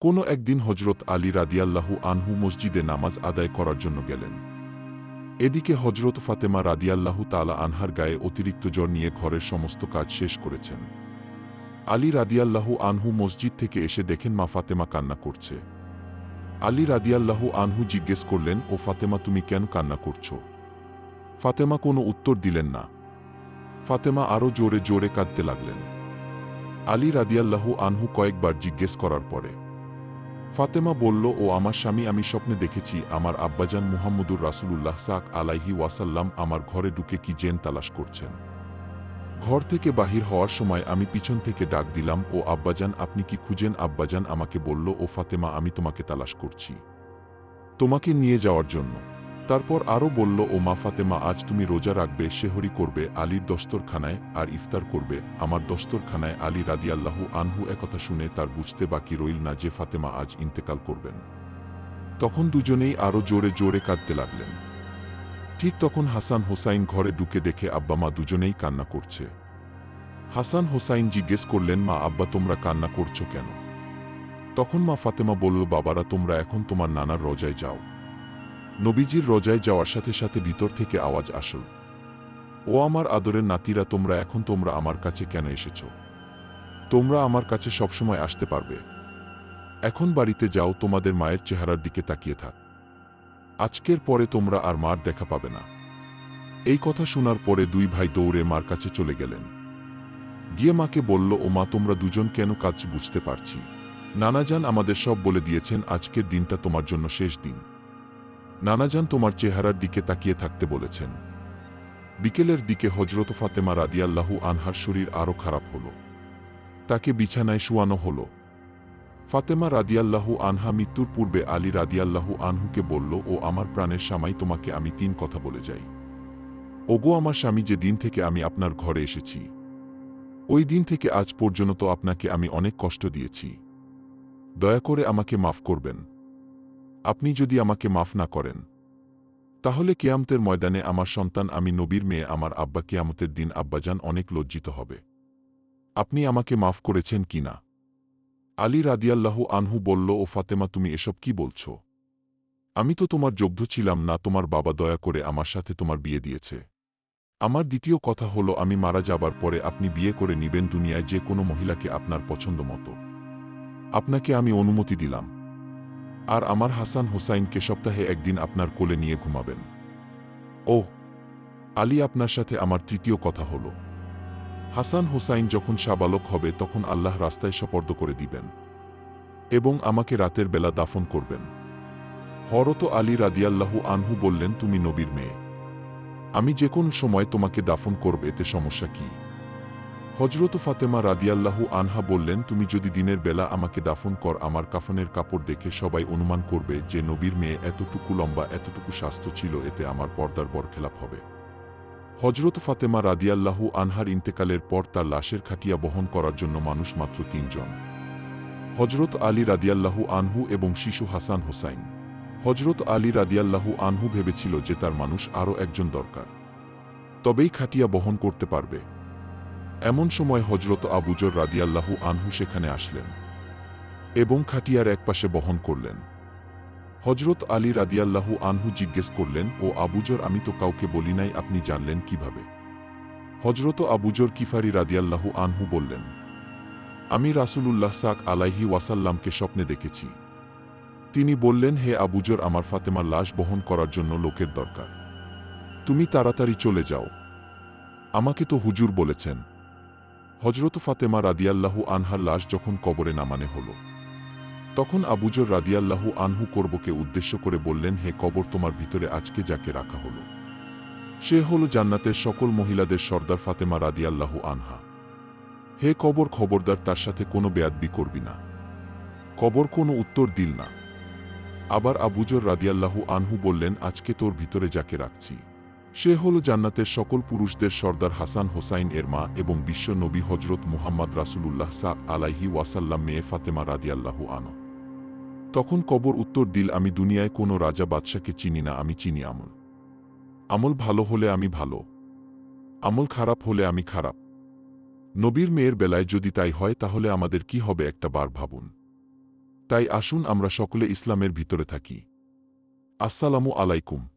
কোনো একদিন হজরত আলী রাদিয়াল্লাহু আনহু মসজিদে নামাজ আদায় করার জন্য গেলেন। এদিকে হজরত ফাতেমা রাদিয়াল্লাহু তালা আনহার গায়ে অতিরিক্ত জ্বর নিয়ে ঘরের সমস্ত কাজ শেষ করেছেন। আলী রাদিয়াল্লাহু আনহু মসজিদ থেকে এসে দেখেন মা ফাতেমা কান্না করছে। আলী রাদিয়াল্লাহু আনহু জিজ্ঞেস করলেন, ও ফাতেমা, তুমি কেন কান্না করছ? ফাতেমা কোনো উত্তর দিলেন না। ফাতেমা আরও জোরে জোরে কাঁদতে লাগলেন। আলী রাদিয়াল্লাহু আনহু কয়েকবার জিজ্ঞেস করার পরে ফাতেমা বলল, ও আমার স্বামী, আমি স্বপ্নে দেখেছি, আমার আব্বাজান মুহাম্মদুর রাসুলুল্লাহ সাক আলাইহি ওয়াসাল্লাম আমার ঘরে ঢুকে কি জেন তালাশ করছেন। ঘর থেকে বাহির হওয়ার সময় আমি পিছন থেকে ডাক দিলাম, ও আব্বাজান, আপনি কি খুঁজেন? আব্বাজান আমাকে বলল, ও ফাতেমা, আমি তোমাকে তালাশ করছি। তোমাকে নিয়ে যাওয়ার জন্য। তারপর আরও বলল, ও মা ফাতেমা, আজ তুমি রোজা রাখবে, শেহরি করবে, আলীর দস্তরখানায় আর ইফতার করবে। আমার দস্তরখানায় আলী রাদিয়াল্লাহু আনহু একথা শুনে তার বুঝতে বাকি রইল না যে ফাতেমা আজ ইন্তেকাল করবেন। তখন দুজনেই আরও জোরে জোরে কাঁদতে লাগলেন। ঠিক তখন হাসান হোসাইন ঘরে ঢুকে দেখে আব্বা মা দুজনেই কান্না করছে। হাসান হোসাইন জিজ্ঞেস করলেন, মা, আব্বা, তোমরা কান্না করছ কেন? তখন মা ফাতেমা বলল, বাবারা, তোমরা এখন তোমার নানার রজায় যাও। নবীজির রজায় যাওয়ার সাথে সাথে ভিতর থেকে আওয়াজ আসল। ও আমার আদরের নাতিরা, তোমরা এখন তোমরা আমার কাছে কেন এসেছ? তোমরা আমার কাছে সবসময় আসতে পারবে। এখন বাড়িতে যাও, তোমাদের মায়ের চেহারার দিকে তাকিয়ে থাক। আজকের পরে তোমরা আর মার দেখা পাবে না। এই কথা শোনার পরে দুই ভাই দৌড়ে মার কাছে চলে গেলেন। গিয়ে মাকে বলল, ও মা, তোমরা দুজন কেন কাজ বুঝতে পারছি? নানাজান আমাদের সব বলে দিয়েছেন, আজকের দিনটা তোমার জন্য শেষ দিন। নানাজান তোমার চেহারার দিকে তাকিয়ে থাকতে বলেছেন। বিকেলের দিকে হজরত ফাতেমা রাদিয়াল্লাহু আনহার শরীর আরও খারাপ হল। তাকে বিছানায় শুয়ানো হল। ফাতেমা রাদিয়াল্লাহু আনহা মৃত্যুর পূর্বে আলী রাদিয়াল্লাহু আনহুকে বলল, ও আমার প্রাণের স্বামী, তোমাকে আমি তিন কথা বলে যাই। ওগো আমার স্বামী, যে দিন থেকে আমি আপনার ঘরে এসেছি, ওই দিন থেকে আজ পর্যন্ত আপনাকে আমি অনেক কষ্ট দিয়েছি। দয়া করে আমাকে মাফ করবেন। আপনি যদি আমাকে মাফ না করেন, তাহলে কেয়ামতের ময়দানে আমার সন্তান আমি নবীর মেয়ে, আমার আব্বা কেয়ামতের দিন আব্বাজান অনেক লজ্জিত হবে। আপনি আমাকে মাফ করেছেন কি না? আলী রাদিয়াল্লাহু আনহু বলল, ও ফাতেমা, তুমি এসব কি বলছ? আমি তো তোমার যোগ্য ছিলাম না, তোমার বাবা দয়া করে আমার সাথে তোমার বিয়ে দিয়েছে। আমার দ্বিতীয় কথা হলো, আমি মারা যাবার পরে আপনি বিয়ে করে নিবেন দুনিয়ায় যে কোনো মহিলাকে আপনার পছন্দ মতো। আপনাকে আমি অনুমতি দিলাম। আর আমার হাসান হোসাইনকে সপ্তাহে একদিন আপনার কোলে নিয়ে ঘুমাবেন। ও আলী আপনার সাথে আমার তৃতীয় কথা হল। হাসান হোসাইন যখন সাবালক হবে তখন আল্লাহ রাস্তায় সপর্দ করে দিবেন এবং আমাকে রাতের বেলা দাফন করবেন। হরত আলী রাদিয়াল্লাহু আনহু বললেন, তুমি নবীর মেয়ে। আমি যে কোন সময় তোমাকে দাফন করবে, এতে সমস্যা কি? হজরত ফাতেমা রাদিয়াল্লাহু আনহা বললেন, তুমি যদি দিনের বেলা আমাকে দাফন কর, আমার কাফনের কাপড় দেখে সবাই অনুমান করবে যে নবীর মেয়ে এতটুকু লম্বা, এতটুকু স্বাস্থ্য ছিল, এতে আমার পর্দার বরখেলাপ হবে। হজরত ফাতেমা রাদিয়াল্লাহু আনহার ইন্তেকালের পর তার লাশের খাটিয়া বহন করার জন্য মানুষ মাত্র তিনজন। হজরত আলী রাদিয়াল্লাহু আনহু এবং শিশু হাসান হোসাইন। হজরত আলী রাদিয়াল্লাহু আনহু ভেবেছিল যে তার মানুষ আরও একজন দরকার। তবেই খাটিয়া বহন করতে পারবে। এমন সময় হজরত আবুজর রাদিয়াল্লাহু আনহু সেখানে আসলেন এবং খাটিয়ার একপাশে বহন করলেন। হজরত আলী রাদিয়াল্লাহু আনহু জিজ্ঞেস করলেন, ও আবুজর আমি তো কাউকে বলি নাই, আপনি জানলেন কীভাবে? হজরত আবুজর কিফারি রাদিয়াল্লাহু আনহু বললেন, আমি রাসূলুল্লাহ সাক আলাইহি ওয়াসাল্লামকে স্বপ্নে দেখেছি। তিনি বললেন, হে আবুজর আমার ফাতেমার লাশ বহন করার জন্য লোকের দরকার। তুমি তাড়াতাড়ি চলে যাও। আমাকে তো হুজুর বলেছেন। হজরত ফাতেমা রাদিয়াল্লাহু আনহার লাশ যখন কবরে নামানে হল, তখন আবুজর রাদিয়াল্লাহু আনহু করবকে উদ্দেশ্য করে বললেন, হে কবর তোমার ভিতরে আজকে যাকে রাখা হল, সে হল জান্নাতের সকল মহিলাদের সর্দার ফাতেমা রাদিয়াল্লাহু আনহা। হে কবর খবরদার, তার সাথে কোনো বেয়াদবি করবি না। কবর কোনো উত্তর দিল না। আবার আবুজর রাদিয়াল্লাহু আনহু বললেন, আজকে তোর ভিতরে যাকে রাখছি সে হল জান্নাতের সকল পুরুষদের সর্দার হাসান হোসাইন এর মা এবং বিশ্ব নবী হজরত মুহাম্মদ রাসুলুল্লাহ সা আলাইহি ওয়াসাল্লাম মেয়ে ফাতেমা রাদিয়াল্লাহু আনো তখন কবর উত্তর দিল, আমি দুনিয়ায় কোনো রাজা বাদশাকে চিনি না, আমি চিনি আমল। আমল ভালো হলে আমি ভালো, আমল খারাপ হলে আমি খারাপ। নবীর মেয়ের বেলায় যদি তাই হয়, তাহলে আমাদের কি হবে একটা বার ভাবুন। তাই আসুন আমরা সকলে ইসলামের ভিতরে থাকি। আসসালামু আলাইকুম।